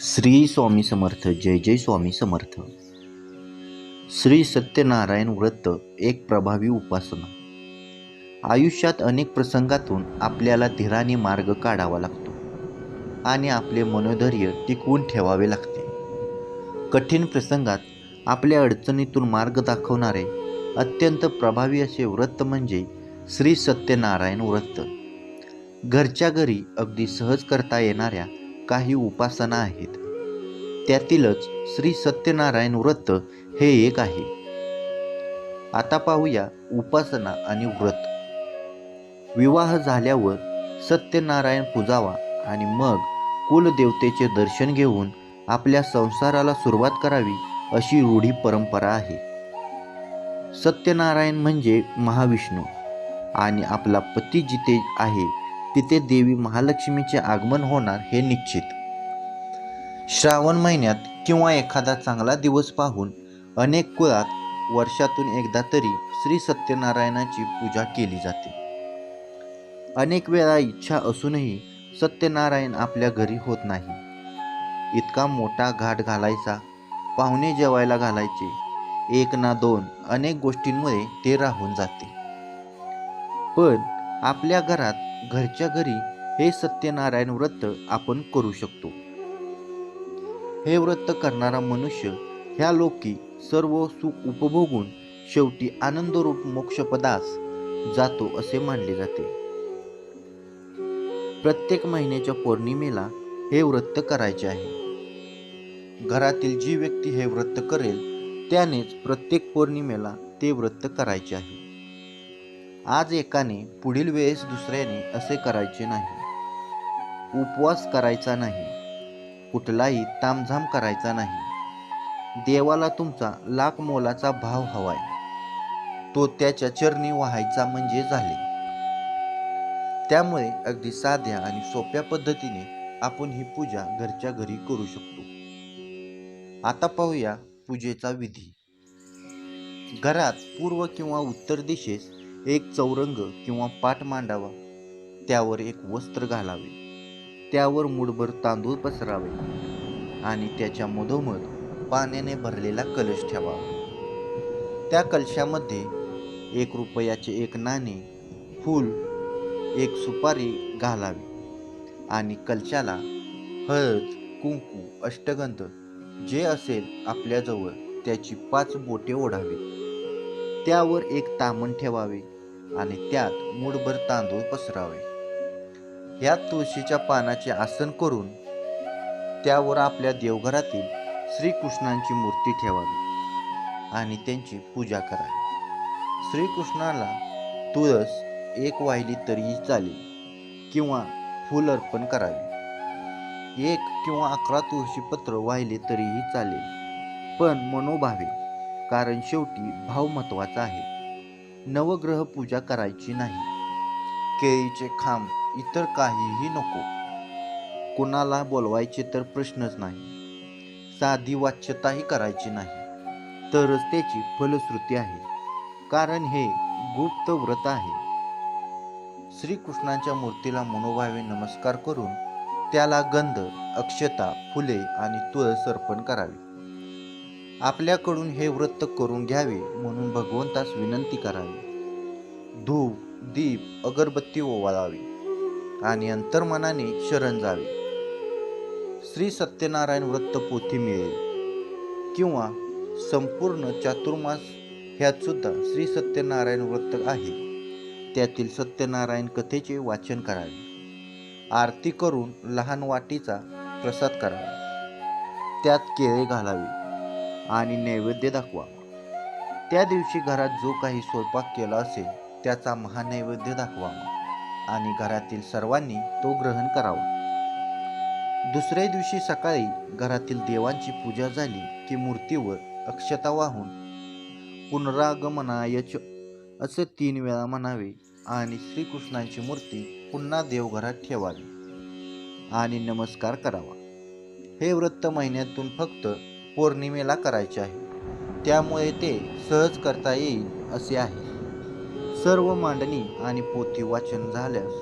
श्री स्वामी समर्थ जय जय स्वामी समर्थ. श्री सत्यनारायण व्रत एक प्रभावी उपासना. आयुष्यात अनेक प्रसंगातून आपल्याला धीराने मार्ग काढावा लागतो आणि आपले मनोधैर्य टिकवून ठेवावे लागते. कठीण प्रसंगात आपल्या अडचणीतून मार्ग दाखवणारे अत्यंत प्रभावी असे व्रत म्हणजे श्री सत्यनारायण व्रत. घरच्या घरी अगदी सहज करता येणाऱ्या काही उपासना आहेत. त्यातीलच श्री सत्यनारायण व्रत हे एक आहे. आता पाहूया उपासना आणि व्रत. विवाह झाल्यावर सत्यनारायण पूजावा आणि मग कुलदेवतेचे दर्शन घेऊन आपल्या संसाराला सुरुवात करावी अशी रूढी परंपरा आहे. सत्यनारायण म्हणजे महाविष्णू आणि आपला पती जिथे आहे तिथे देवी महालक्ष्मीचे आगमन होणार हे निश्चित. श्रावण महिन्यात किंवा एखादा चांगला दिवस पाहून अनेक कुळात वर्षातून एकदा तरी श्री सत्यनारायणाची पूजा केली जाते. अनेक वेळा इच्छा असूनही सत्यनारायण आपल्या घरी होत नाही. इतका मोठा घाट घालायचा पाहुणे जेवायला घालायचे एक ना दोन अनेक गोष्टींमुळे ते राहून जाते. पण आपल्या घरात घरच्या घरी हे सत्यनारायण व्रत आपण करू शकतो. हे व्रत करणारा मनुष्य ह्या लोकी सर्व सुख उपभोगून शेवटी आनंदरूप मोक्षपदास जातो असे मानले जाते. प्रत्येक महिन्याच्या पौर्णिमेला हे व्रत करायचे आहे. घरातील जी व्यक्ती हे व्रत करेल त्यानेच प्रत्येक पौर्णिमेला ते व्रत करायचे आहे. आज एकाने पुढील वेळेस दुसऱ्याने असे करायचे नाही. उपवास करायचा नाही. कुठलाही तामझाम करायचा नाही. देवाला तुमचा लाख मोलाचा भाव हवाय. तो त्याच्या चरणी व्हायचा म्हणजे झाले. त्यामुळे अगदी साध्या आणि सोप्या पद्धतीने आपण ही पूजा घरच्या घरी करू शकतो. आता पाहूया पूजेचा विधी. घरात पूर्व किंवा उत्तर दिशेस एक चौरंग किंवा पाट मांडावा. त्यावर एक वस्त्र घालावे. त्यावर मुठभर तांदूळ पसरावे आणि त्याच्या मधोमध पाण्याने भरलेला कलश ठेवावा त्या कलशामध्ये एक रुपयाचे एक नाणे फूल एक सुपारी घालावी आणि कलशाला हळद कुंकू अष्टगंध जे असेल आपल्याजवळ त्याची पाच बोटे ओढावी त्यावर एक तामण ठेवावे आणि त्यात मूठभर तांदूळ पसरावे. या तुळशीच्या पानाचे आसन करून त्यावर आपल्या देवघरातील श्रीकृष्णांची मूर्ती ठेवावी आणि त्यांची पूजा करावी. श्रीकृष्णाला तुळस एक वाहिली तरीही चालेल किंवा फूल अर्पण करावे. एक किंवा अकरा तुळशीपत्र वाहिले तरीही चालेल. पण मनोभावे कारण शेवटी भाव महत्त्वाचा आहे. नवग्रह पूजा करायची नाही. केळीचे खांब इतर काहीही नको. कोणाला बोलवायचे तर प्रश्नच नाही. साधी वाच्यताही करायची नाही. तरच त्याची फलश्रुती आहे. कारण हे गुप्त व्रत आहे. श्रीकृष्णाच्या मूर्तीला मनोभावे नमस्कार करून त्याला गंध अक्षता फुले आणि तुळस अर्पण करावी. आपल्याकडून हे व्रत करून घ्यावे म्हणून भगवंतास विनंती करावी. धूप दीप अगरबत्ती ओवाळावी आणि अंतर्मनाने शरण जावे. श्री सत्यनारायण व्रत पोथी मिळेल किंवा संपूर्ण चातुर्मास ह्यात सुद्धा श्री सत्यनारायण व्रत आहे. त्यातील सत्यनारायण कथेचे वाचन करावे. आरती करून लहान वाटीचा प्रसाद करावा. त्यात केळे घालावे. आणि नैवेद्य दाखवा. त्या दिवशी घरात जो काही स्वयंपाक केला असेल त्याचा महानैवेद्य दाखवावा आणि घरातील सर्वांनी तो ग्रहण करावा. दुसऱ्या दिवशी सकाळी घरातील देवांची पूजा झाली की मूर्तीवर अक्षता वाहून पुनरागमनायच असे तीन वेळा म्हणावे आणि श्रीकृष्णांची मूर्ती पुन्हा देवघरात ठेवावी आणि नमस्कार करावा. हे व्रत महिन्यातून फक्त पौर्णिमेला करायचे आहे. त्यामुळे ते सहज करता येईल असे आहे. सर्व मांडणी आणि पोथी वाचन झाल्यास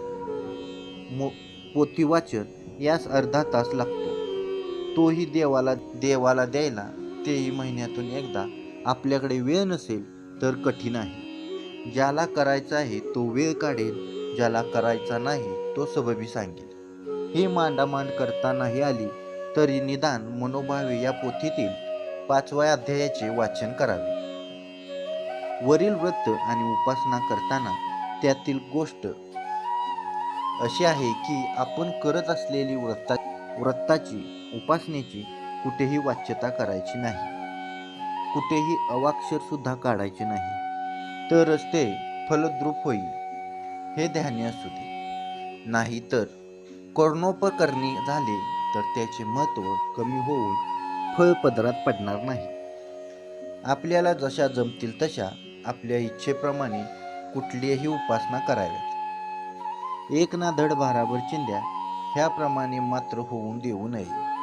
मो पोथी वाचन यास अर्धा तास लागतो. तोही देवाला देवाला द्यायला तेही महिन्यातून एकदा आपल्याकडे वेळ नसेल तर कठीण आहे. ज्याला करायचा आहे तो वेळ काढेल ज्याला करायचा नाही तो सबबी सांगेल. ही मांडामांड करता नाही आली तरी निदान मनोभावे या पोथीतील पाचव्या अध्यायाचे वाचन करावे. वरील व्रत आणि उपासना करताना त्यातील गोष्ट अशी आहे की आपण करत असलेली व्रता व्रताची उपासनेची कुठेही वाच्यता करायची नाही. कुठेही अवाक्षर सुद्धा काढायचे नाही. तरच ते फलद्रूप होईल हे ध्यानी असू दे. नाहीतर कर्णोपकरणी झाले तर त्याचे महत्त्व कमी होऊन फळ पदरात पडणार नाही. आपल्याला जशा जमतील तशा आपल्या इच्छेप्रमाणे कुठलीही उपासना कराव्यात. एक ना धड भाराभर चिंध्या ह्याप्रमाणे मात्र होऊन देऊ नये.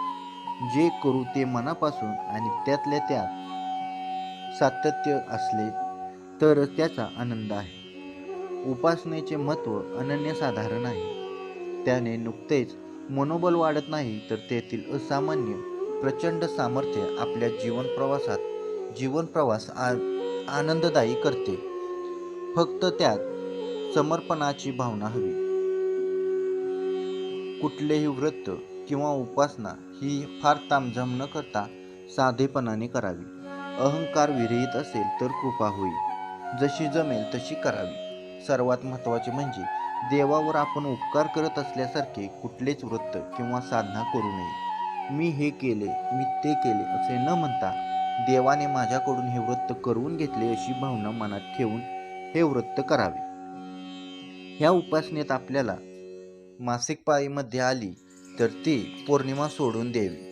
जे करू ते मनापासून आणि त्यातल्या त्यात सातत्य असले तर त्याचा आनंद आहे. उपासनेचे महत्त्व अनन्यसाधारण आहे. त्याने नुकतेच मनोबल वाढत नाही तर तेथील असामान्य प्रचंड सामर्थ्य आपल्या जीवन प्रवासात जीवन प्रवास आ आनंददायी करते. फक्त त्यात समर्पणाची भावना हवी. कुठलेही व्रत किंवा उपासना ही फार तामझाम न करता साधेपणाने करावी. अहंकार विरहित असेल तर कृपा होईल. जशी जमेल तशी करावी. सर्वात महत्त्वाचे म्हणजे देवावर आपण उपकार करत असल्यासारखे कुठलेच व्रत किंवा साधना करू नये. मी हे केले मी ते केले असे न म्हणता देवाने माझ्याकडून हे व्रत करून घेतले अशी भावना मनात ठेवून हे व्रत करावे. ह्या उपासनेत आपल्याला मासिक पाळीमध्ये आली तर ती पौर्णिमा सोडून द्यावी.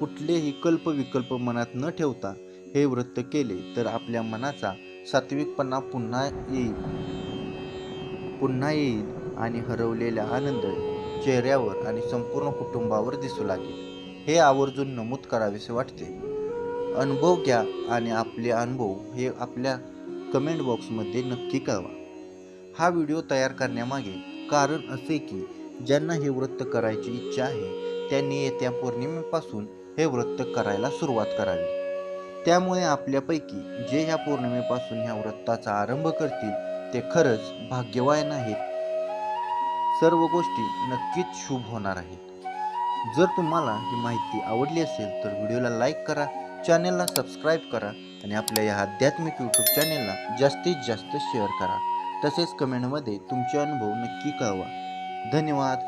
कुठलेही कल्पविकल्प मनात न ठेवता हे व्रत केले तर आपल्या मनाचा सात्विकपणा पुन्हा येईल. पुन्हा येईल आणि हरवलेला आनंद चेहऱ्यावर आणि संपूर्ण कुटुंबावर दिसू लागेल. हे आवर्जून नमूद करावेसे वाटते. अनुभव घ्या आणि आपले अनुभव हे आपल्या कमेंट बॉक्समध्ये नक्की कळवा. हा व्हिडिओ तयार करण्यामागे कारण असे की ज्यांना हे व्रत करायची इच्छा आहे त्यांनी येत्या पौर्णिमेपासून हे व्रत करायला सुरुवात करावी. त्यामुळे आपल्यापैकी जे ह्या पौर्णिमेपासून ह्या व्रताचा आरंभ करतील ते खरंच भाग्यवान आहेत सर्व गोष्टी नक्कीच शुभ होणार आहेत. जर तुम्हाला ही माहिती आवडली असेल तर व्हिडिओला लाईक करा चॅनेलला सबस्क्राईब करा आणि आपल्या या आध्यात्मिक यूट्यूब चॅनेलला जास्तीत जास्त शेअर करा. तसेच कमेंटमध्ये तुमचे अनुभव नक्की कळवा. धन्यवाद.